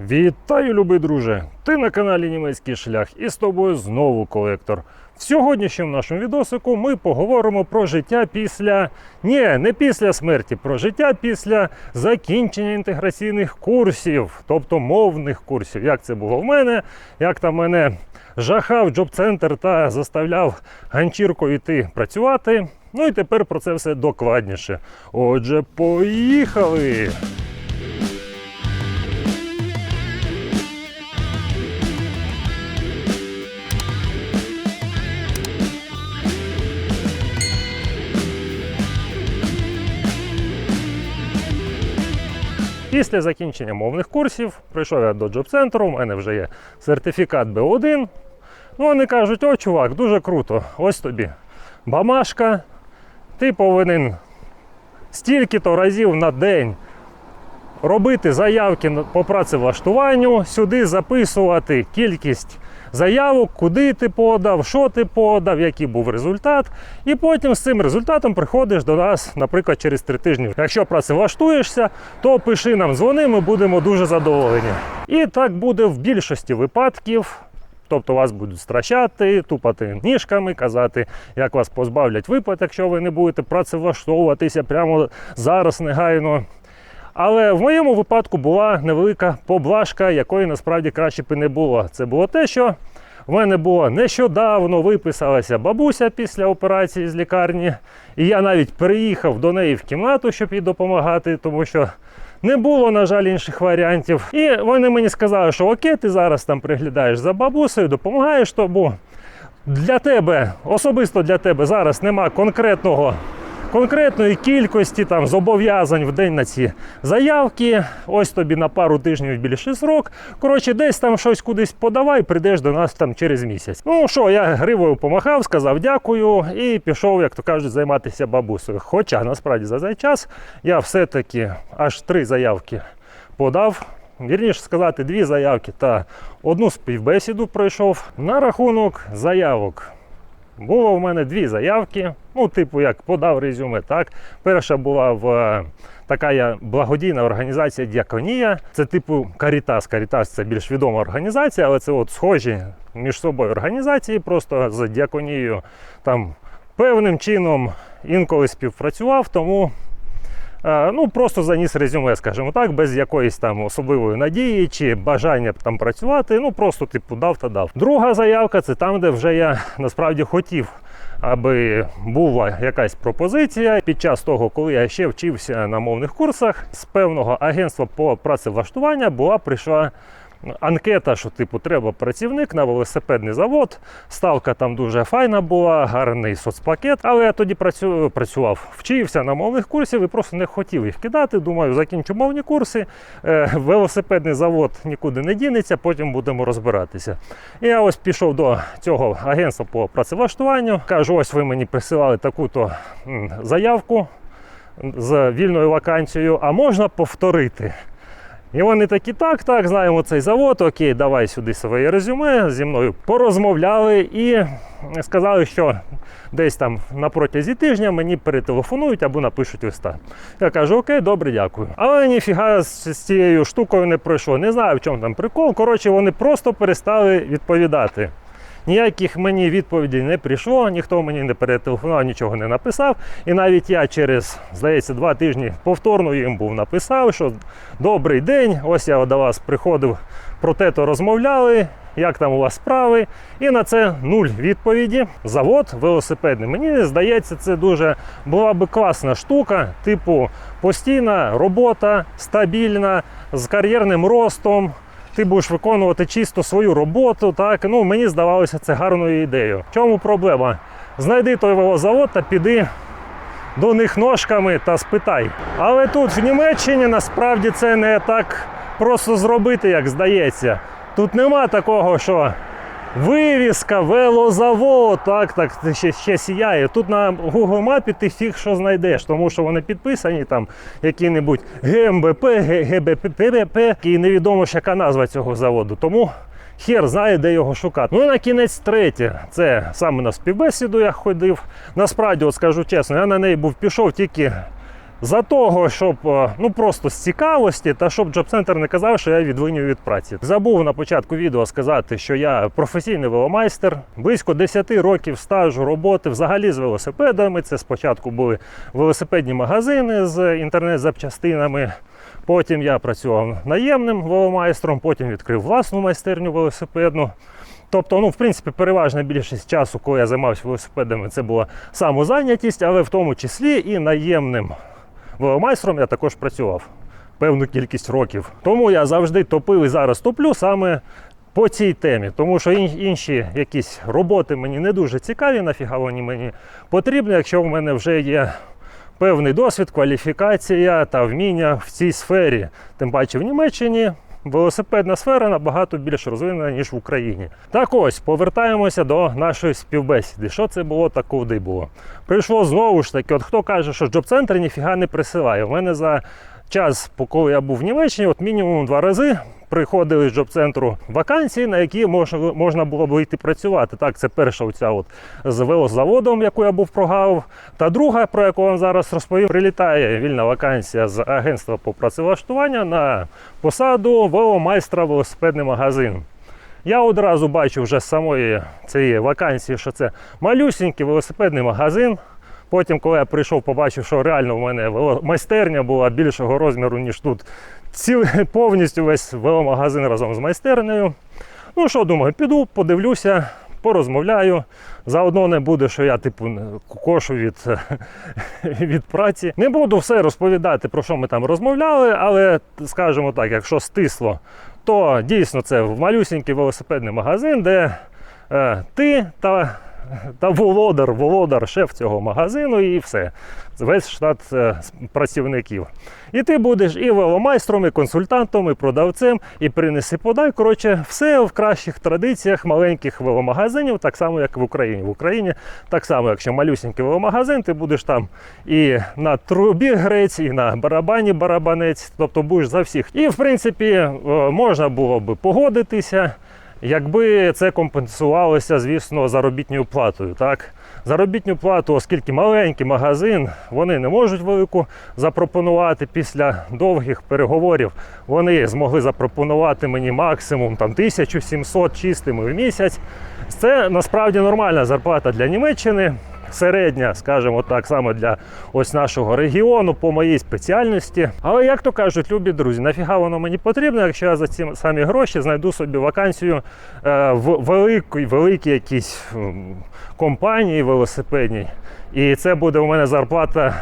Вітаю, любий друже! Ти на каналі Німецький шлях і з тобою знову колектор. В сьогоднішньому нашому відосику ми поговоримо про життя після. Ні, не після смерті, про життя після закінчення інтеграційних курсів, тобто мовних курсів. Як це було в мене, як там мене жахав джоб-центр та заставляв ганчіркою йти працювати. Ну і тепер про це все докладніше. Отже, поїхали! Після закінчення мовних курсів прийшов я до джоб-центру, у мене вже є сертифікат B1. Ну, вони кажуть, о, чувак, дуже круто, ось тобі бамашка, ти повинен стільки-то разів на день робити заявки по працевлаштуванню, сюди записувати кількість заявок, куди ти подав, що ти подав, який був результат. І потім з цим результатом приходиш до нас, наприклад, через три тижні. Якщо працевлаштуєшся, то пиши нам, дзвони, ми будемо дуже задоволені. І так буде в більшості випадків. Тобто вас будуть стращати, тупати ніжками, казати, як вас позбавлять виплат, якщо ви не будете працевлаштовуватися прямо зараз негайно. Але в моєму випадку була невелика поблажка, якої насправді краще б і не було. Це було те, що в мене було нещодавно виписалася бабуся після операції з лікарні, і я навіть переїхав до неї в кімнату, щоб їй допомагати, тому що не було, на жаль, інших варіантів. І вони мені сказали, що окей, ти зараз там приглядаєш за бабусею, допомагаєш тому. Для тебе, особисто для тебе, зараз нема конкретного конкретної кількості там зобов'язань в день на ці заявки. Ось тобі на пару тижнів більший срок. Коротше, десь там щось кудись подавай, прийдеш до нас там через місяць. Ну що, я гривою помахав, сказав дякую і пішов, як то кажуть, займатися бабусею. Хоча насправді за цей час я все-таки аж три заявки подав. Вірніше сказати, дві заявки та одну співбесіду пройшов. На рахунок заявок. Було в мене дві заявки. Ну, типу, як подав резюме. Так, перша була в е, така благодійна організація Діаконія. Це типу Карітас. Карітас це більш відома організація, але це от схожі між собою організації. Просто з діаконією там певним чином інколи співпрацював, тому. Е, Ну, просто заніс резюме, скажімо так, без якоїсь там особливої надії чи бажання там працювати. Ну просто типу дав та дав. Друга заявка це там, де вже я насправді хотів, аби була якась пропозиція. Під час того, коли я ще вчився на мовних курсах, з певного агентства по працевлаштування була прийшла. Анкета, що типу треба працівник на велосипедний завод. Ставка там дуже файна була, гарний соцпакет. Але я тоді працю... працював, вчився на мовних курсів і просто не хотів їх кидати. Думаю, закінчу мовні курси. Е, велосипедний завод нікуди не дінеться, потім будемо розбиратися. І я ось пішов до цього агентства по працевлаштуванню. Кажу, ось ви мені присилали таку-то заявку з вільною вакансією, а можна повторити. І вони такі, так, так, знаємо цей завод, окей, давай сюди своє резюме. Зі мною порозмовляли і сказали, що десь там на протязі тижня мені перетелефонують або напишуть листа. Я кажу, окей, добре, дякую. Але ніфіга з цією штукою не пройшло. Не знаю, в чому там прикол. Коротше, вони просто перестали відповідати. Ніяких мені відповідей не прийшло, ніхто мені не перетелефонував, нічого не написав. І навіть я через, здається, два тижні повторно їм був написав, що добрий день, ось я до вас приходив, про те то розмовляли, як там у вас справи. І на це нуль відповіді. Завод велосипедний. Мені здається, це дуже була би класна штука, типу постійна робота, стабільна, з кар'єрним ростом ти будеш виконувати чисто свою роботу. Так ну мені здавалося це гарною ідеєю. В чому проблема? Знайди той велозавод та піди до них ножками та спитай. Але тут в Німеччині насправді це не так просто зробити, як здається. Тут нема такого, що вивіска, велозавод, так, так ще, ще сіяє. Тут на Google мапі ти фіг що знайдеш, тому що вони підписані там які-небудь ГМБП, ГБП, і невідомо ж яка назва цього заводу. Тому хер знає, де його шукати. Ну і на кінець третє. Це саме на співбесіду я ходив. Насправді, от скажу чесно, я на неї був пішов тільки за того, щоб е, ну просто з цікавості, та щоб джоб-центр не казав, що я відвинюю від праці. Забув на початку відео сказати, що я професійний веломайстер, близько 10 років стажу роботи взагалі з велосипедами. Це спочатку були велосипедні магазини з інтернет-запчастинами. Потім я працював наємним веломайстром, потім відкрив власну майстерню велосипедну. Тобто, ну, в принципі, переважна більшість часу, коли я займався велосипедами, це була самозайнятість, але в тому числі і наємним веломайстром я також працював певну кількість років. Тому я завжди топив і зараз топлю саме по цій темі, тому що ін- інші якісь роботи мені не дуже цікаві, нафіга вони мені потрібні, якщо в мене вже є певний досвід, кваліфікація та вміння в цій сфері. Тим паче в Німеччині велосипедна сфера набагато більш розвинена, ніж в Україні. Так ось, повертаємося до нашої співбесіди. Що це було та куди було? Прийшло знову ж таки, от хто каже, що джоб-центр ніфіга не присилає. У мене за час, коли я був в Німеччині, от мінімум два рази приходили з джоб-центру вакансії, на які можна, було б йти працювати. Так, це перша оця от з велозаводом, яку я був прогавив. Та друга, про яку вам зараз розповім, прилітає вільна вакансія з агентства по працевлаштуванню на посаду веломайстра велосипедний магазин. Я одразу бачу вже з самої цієї вакансії, що це малюсінький велосипедний магазин. Потім, коли я прийшов, побачив, що реально в мене майстерня була більшого розміру, ніж тут. Цілий повністю весь веломагазин разом з майстернею. Ну що, думаю, піду, подивлюся, порозмовляю. Заодно не буде, що я типу не- кошу від, від праці. Не буду все розповідати, про що ми там розмовляли, але скажімо так, якщо стисло, то дійсно це малюсінький велосипедний магазин, де е, ти та, та володар, володар, шеф цього магазину, і все. Весь штат е, працівників. І ти будеш і веломайстром, і консультантом, і продавцем, і принеси подай. Коротше, все в кращих традиціях маленьких веломагазинів, так само, як в Україні. В Україні так само, якщо малюсінький веломагазин, ти будеш там і на трубі грець, і на барабані барабанець, тобто будеш за всіх. І в принципі е, можна було би погодитися. Якби це компенсувалося, звісно, заробітною платою, так? Заробітну плату, оскільки маленький магазин, вони не можуть велику запропонувати після довгих переговорів. Вони змогли запропонувати мені максимум там 1700 чистими в місяць. Це насправді нормальна зарплата для Німеччини. Середня, скажімо так, саме для ось нашого регіону по моїй спеціальності. Але як то кажуть, любі друзі, нафіга воно мені потрібно, якщо я за ці самі гроші знайду собі вакансію е, в великій, великій якійсь компанії велосипедній. І це буде у мене зарплата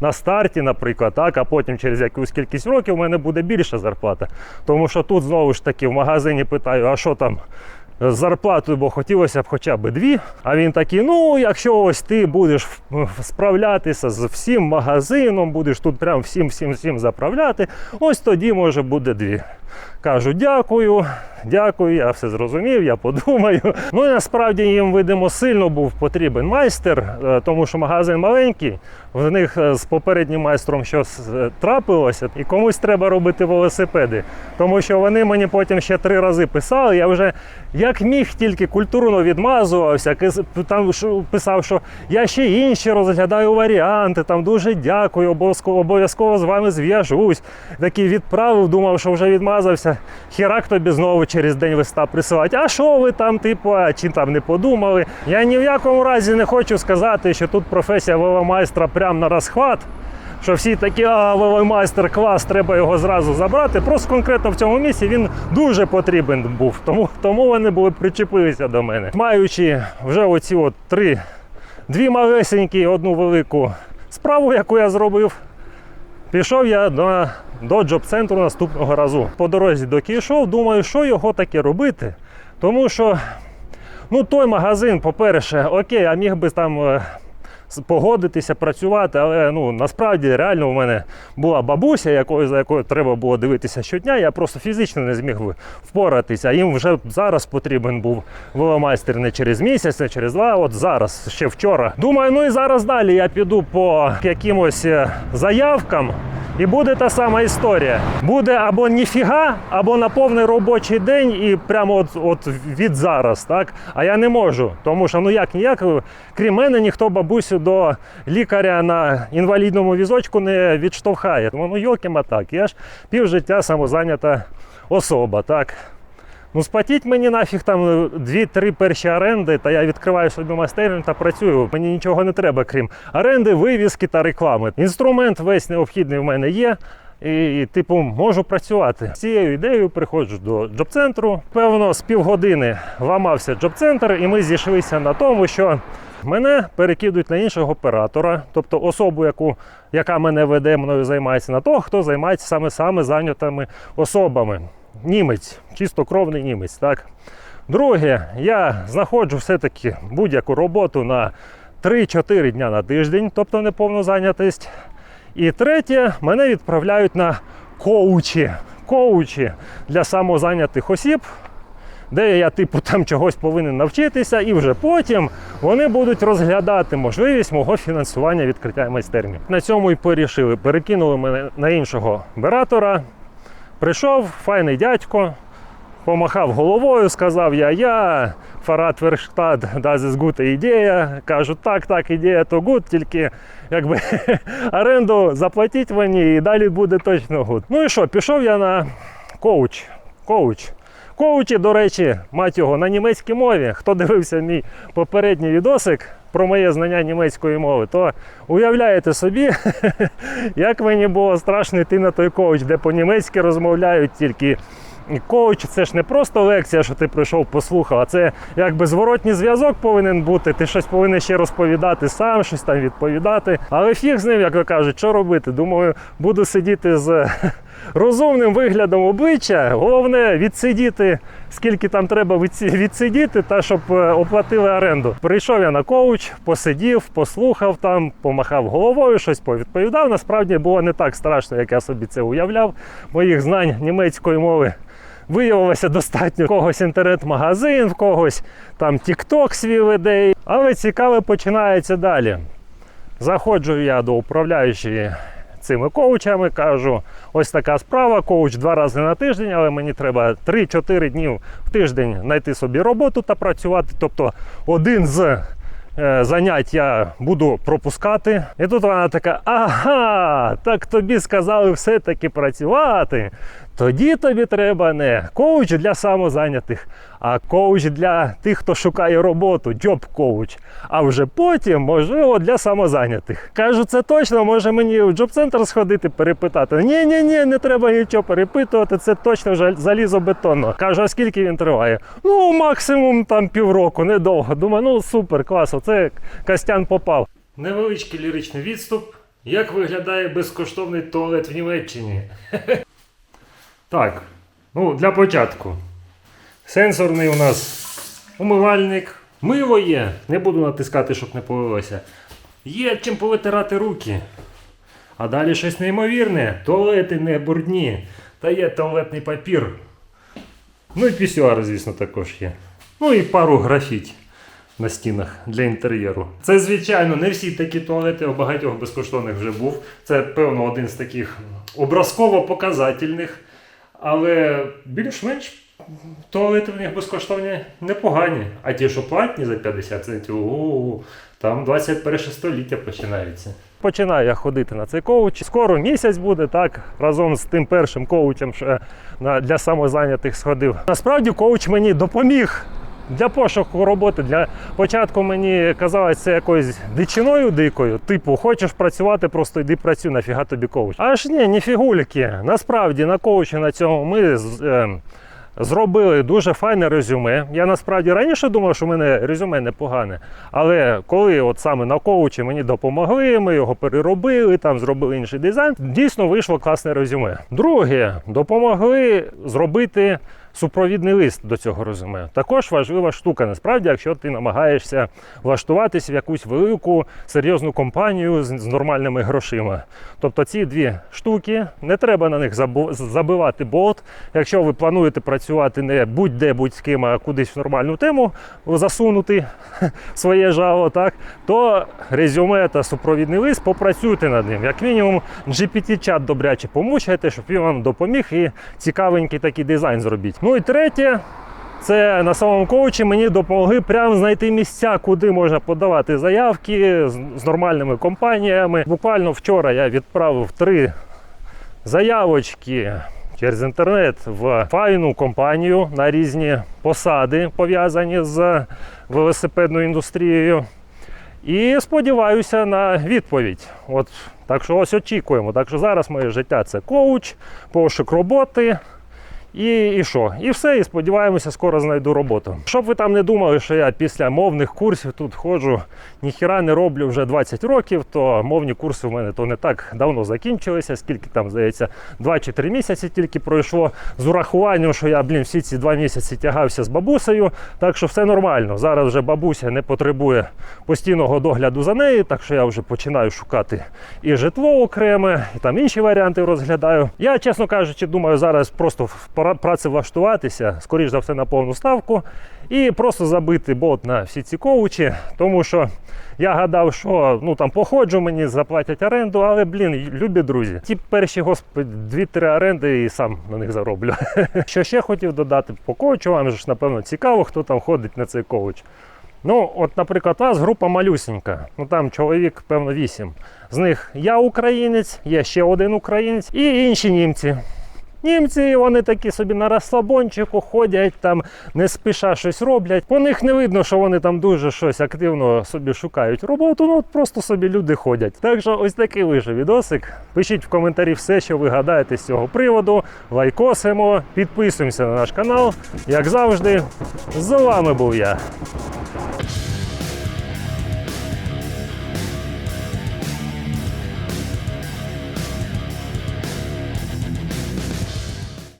на старті, наприклад, так, а потім через якусь кількість років у мене буде більша зарплата. Тому що тут знову ж таки в магазині питаю, а що там зарплатою, бо хотілося б хоча б дві. А він такий: ну, якщо ось ти будеш справлятися з всім магазином, будеш тут прям всім, всім, всім заправляти, ось тоді може буде дві. Кажу, дякую, дякую, я все зрозумів, я подумаю. Ну і насправді їм, видимо, сильно був потрібен майстер, е, тому що магазин маленький. В них е, з попереднім майстром щось е, трапилося, і комусь треба робити велосипеди. Тому що вони мені потім ще три рази писали. Я вже як міг тільки культурно відмазувався, там писав, що я ще інші розглядаю варіанти. Там дуже дякую, обов'язково з вами зв'яжусь. Такий відправив, думав, що вже відмазався. Хірак тобі знову через день листа присилають. А що ви там, типу, а чи там не подумали? Я ні в якому разі не хочу сказати, що тут професія веломайстра прямо на розхват. Що всі такі, а веломайстер клас, треба його зразу забрати. Просто конкретно в цьому місці він дуже потрібен був, тому, тому вони були причепилися до мене. Маючи вже оці от три, дві малесенькі, одну велику справу, яку я зробив, Пішов я до, до джоб-центру наступного разу. По дорозі доки йшов, думаю, що його таке робити. Тому що ну, той магазин, по-перше, окей, а міг би там е, погодитися, працювати, але ну, насправді реально у мене була бабуся, якою, за якою треба було дивитися щодня. Я просто фізично не зміг впоратися. А їм вже зараз потрібен був веломайстер не через місяць, не через два, от зараз, ще вчора. Думаю, ну і зараз далі я піду по якимось е, заявкам. І буде та сама історія. Буде або ніфіга, або на повний робочий день, і прямо от, от від зараз, так? А я не можу. Тому що ну як ніяк, крім мене, ніхто бабусю бачу, до лікаря на інвалідному візочку не відштовхає. Тому ну йокима так, я ж півжиття самозайнята особа, так. Ну, сплатіть мені нафіг там дві-три перші оренди, та я відкриваю собі майстерню та працюю. Мені нічого не треба, крім оренди, вивіски та реклами. Інструмент весь необхідний в мене є. І, типу, можу працювати. З цією ідеєю приходжу до джоб-центру. Певно, з півгодини ламався джоб-центр, і ми зійшлися на тому, що мене перекидують на іншого оператора, тобто особу, яку, яка мене веде, мною займається, на того, хто займається саме саме зайнятими особами. Німець, чистокровний німець. Так? Друге, я знаходжу все-таки будь-яку роботу на 3-4 дня на тиждень, тобто неповну зайнятість. І третє, мене відправляють на коучі. Коучі для самозайнятих осіб, де я, типу, там чогось повинен навчитися, і вже потім вони будуть розглядати можливість мого фінансування відкриття майстерні. На цьому і порішили. Перекинули мене на іншого оператора. Прийшов файний дядько, помахав головою, сказав я, я, Фарад Верштад, das ist gute ідея. Кажу, так, так, ідея то гуд, тільки якби оренду заплатіть мені і далі буде точно гуд. Ну і що, пішов я на коуч. Коуч. Коучі, до речі, мать його на німецькій мові. Хто дивився мій попередній відосик про моє знання німецької мови, то уявляєте собі, як мені було страшно йти на той коуч, де по-німецьки розмовляють тільки. І Коуч це ж не просто лекція, що ти прийшов, послухав, а це якби зворотній зв'язок повинен бути. Ти щось повинен ще розповідати сам, щось там відповідати. Але фіг з ним, як ви кажуть, що робити? Думаю, буду сидіти з розумним виглядом обличчя. Головне відсидіти, скільки там треба відсидіти, та щоб е, оплатили оренду. Прийшов я на коуч, посидів, послухав там, помахав головою, щось повідповідав. Насправді було не так страшно, як я собі це уявляв. Моїх знань німецької мови. Виявилося достатньо в когось інтернет-магазин, в когось там TikTok свій веде. Але цікаве починається далі. Заходжу я до управляючої цими коучами, кажу, ось така справа, коуч два рази на тиждень, але мені треба 3-4 дні в тиждень знайти собі роботу та працювати. Тобто один з е, занять я буду пропускати. І тут вона така: ага, так тобі сказали все-таки працювати. Тоді тобі треба не коуч для самозайнятих, а коуч для тих, хто шукає роботу, джоб коуч. А вже потім, можливо, для самозайнятих. Кажу, це точно, може мені в джоб-центр сходити, перепитати. Ні, ні, ні, не треба нічого перепитувати, це точно вже залізобетонно. Кажу, а скільки він триває? Ну, максимум там півроку, недовго. Думаю, ну супер, клас, оце Костян попав. Невеличкий ліричний відступ. Як виглядає безкоштовний туалет в Німеччині? Так, ну для початку. Сенсорний у нас умивальник. Мило є. Не буду натискати, щоб не полилося. Є чим повитирати руки. А далі щось неймовірне. Туалети не бурдні. Та є туалетний папір. Ну і пісюар, звісно, також є. Ну і пару графіть на стінах для інтер'єру. Це, звичайно, не всі такі туалети, у багатьох безкоштовних вже був. Це, певно, один з таких образково показательних. Але більш-менш туалети в них безкоштовні непогані. А ті, що платні за 50 центів, о, там 21 століття починається. Починаю я ходити на цей коуч. Скоро місяць буде, так, разом з тим першим коучем, що для самозайнятих сходив. Насправді коуч мені допоміг. Для пошуку роботи, для початку мені казалось це якоюсь дичиною дикою. Типу, хочеш працювати, просто йди працюй, нафіга тобі коуч. Аж ні, ні фігульки. Насправді на коучі на цьому ми е, зробили дуже файне резюме. Я насправді раніше думав, що в мене резюме непогане. Але коли от саме на коучі мені допомогли, ми його переробили, там зробили інший дизайн, дійсно вийшло класне резюме. Друге, допомогли зробити супровідний лист до цього резюме. Також важлива штука. Насправді, якщо ти намагаєшся влаштуватись в якусь велику серйозну компанію з, нормальними грошима. Тобто ці дві штуки, не треба на них забивати болт. Якщо ви плануєте працювати не будь-де будь з ким, а кудись в нормальну тему засунути своє жало, так, то резюме та супровідний лист попрацюйте над ним. Як мінімум, GPT-чат добряче помучайте, щоб він вам допоміг і цікавенький такий дизайн зробіть. Ну і третє, Це на самому коучі мені допомогли прямо знайти місця, куди можна подавати заявки з, нормальними компаніями. Буквально вчора я відправив три заявочки через інтернет в файну компанію на різні посади, пов'язані з велосипедною індустрією. І сподіваюся на відповідь. От так що ось очікуємо. Так що зараз моє життя це коуч, пошук роботи. І, і що? І все, і сподіваємося, скоро знайду роботу. Щоб ви там не думали, що я після мовних курсів тут ходжу, ніхіра не роблю вже 20 років, то мовні курси в мене то не так давно закінчилися, скільки там, здається, 2 чи 3 місяці тільки пройшло з урахуванням, що я, блін, всі ці 2 місяці тягався з бабусею. Так що все нормально. Зараз вже бабуся не потребує постійного догляду за нею, так що я вже починаю шукати і житло окреме, і там інші варіанти розглядаю. Я, чесно кажучи, думаю, зараз просто пора працевлаштуватися, скоріш за все, на повну ставку, і просто забити бот на всі ці коучі, тому що я гадав, що ну там походжу, мені заплатять оренду, але блін, любі друзі, ті перші господи, дві-три оренди і сам на них зароблю. Що ще хотів додати по коучу, вам ж напевно цікаво, хто там ходить на цей коуч. Ну, от, наприклад, у нас група малюсенька. Ну там чоловік, певно, вісім. З них я українець, є ще один українець і інші німці. Німці вони такі собі на розслабончику ходять, там не спіша щось роблять. По них не видно, що вони там дуже щось активно собі шукають роботу. Ну от просто собі люди ходять. Так що ось такий вийшов відосик. Пишіть в коментарі все, що ви гадаєте з цього приводу. Лайкосимо, підписуємося на наш канал. Як завжди, з вами був я.